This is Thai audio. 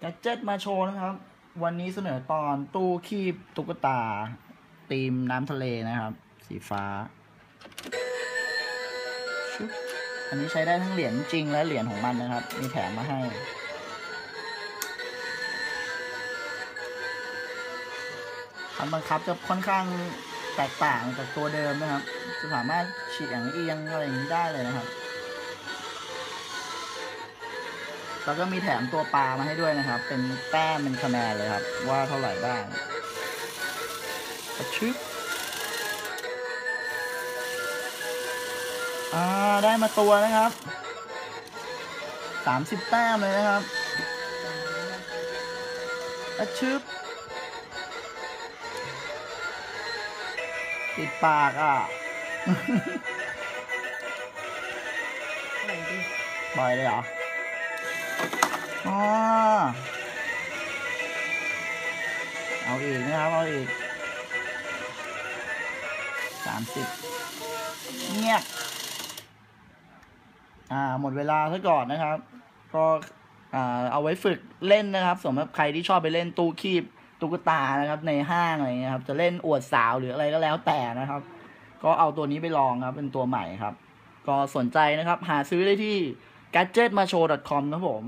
แกเจ็ตมาโชว์นะครับ วันนี้เสนอตอนตู้คีบตุ๊กตาตีมน้ำทะเลนะครับ สีฟ้า อันนี้ใช้ได้ทั้งเหรียญจริงและเหรียญของมันนะครับ มีแถมมาให้ คันบังคับจะค่อนข้างแตกต่างจากตัวเดิมนะครับ จะสามารถเฉียงเอียงอะไรอย่างนี้ได้เลยนะครับ แล้วก็มีแถมตัวปลามาให้ด้วยนะครับ เป็นแต้มเป็นคะแนนเลยครับ ว่าเท่าไหร่บ้างกระชึบอ่าได้มาตัวนะครับสามสิบแต้มเลยนะครับกระชึบติดปากอะอะไรดิปล่อยเลยเหรอ อ๋อเอาอีกนะครับ เอาอีกสามสิบเงียบอ่าหมดเวลาซะก่อนนะครับ ก็อ่าเอาไว้ฝึกเล่นนะครับสำหรับใครที่ชอบไปเล่นตู้คีบตุ๊กตานะครับในห้างอะไรเงี้ยครับ จะเล่นอวดสาวหรืออะไรก็แล้วแต่นะครับ ก็เอาตัวนี้ไปลองครับ เป็นตัวใหม่ครับ ก็สนใจนะครับ หาซื้อได้ที่ gadgetmacho.com ครับผม